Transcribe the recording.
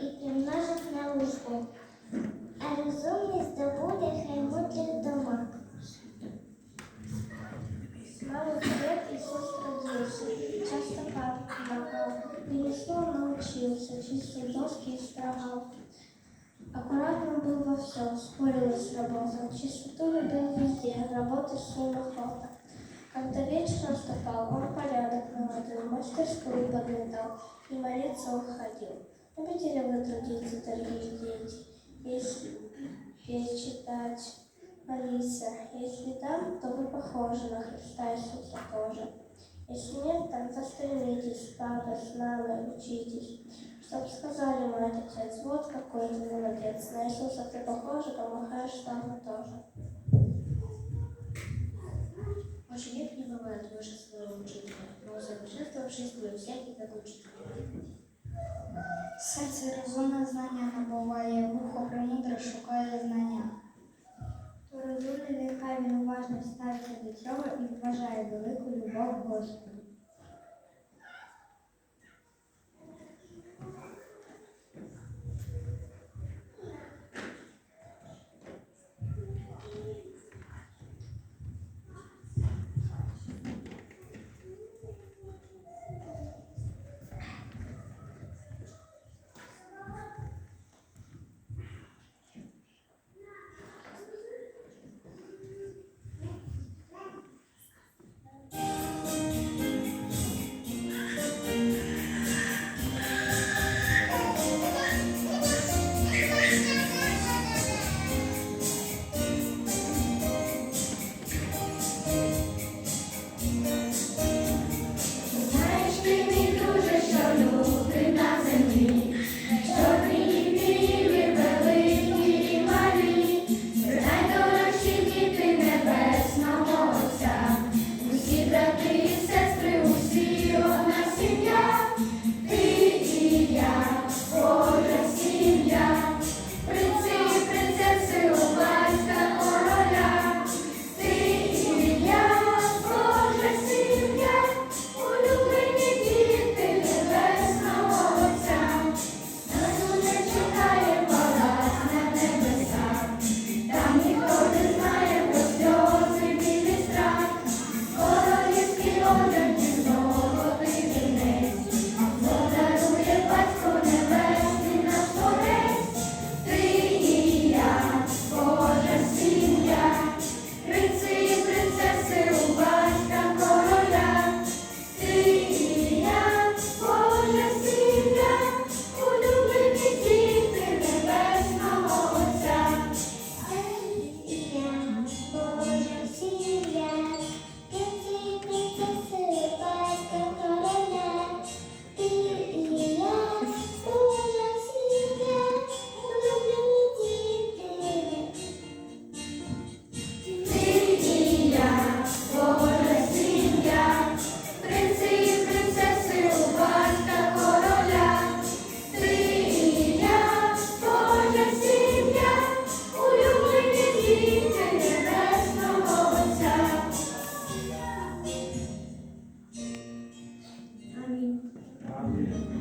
і примножить науку, а розумний здобуде хай мудрих домах. Слава лет Ісус родився, часто папу помагав, Існу научился, чистил доски и строгал. Аккуратно был во всем, спорил с работой, чистоту любил везде, работы с ним охота. Когда вечер наступал, он порядок наводил, мастерскую подметал и молиться уходил. Ну, Любите ли вы трудиться, дорогие дети? Если перечитать Алиса, если да, то вы похожи на Христа Иисуса тоже. Если нет, тогда стремитесь, папа, с мамой, учитесь. Чтоб сказали мой отец, вот какой ты молодец, на Иисуса ты похожа, помахаешь там тоже. Ученик не бывает выше своего учителя, но совершенствовавшись не всякий как учитель. Серце розумне знання набуває, вухо премудре шукає знання. То розумний нехай він уважно ставиться до цього і вважає велику любов Господу. Amen.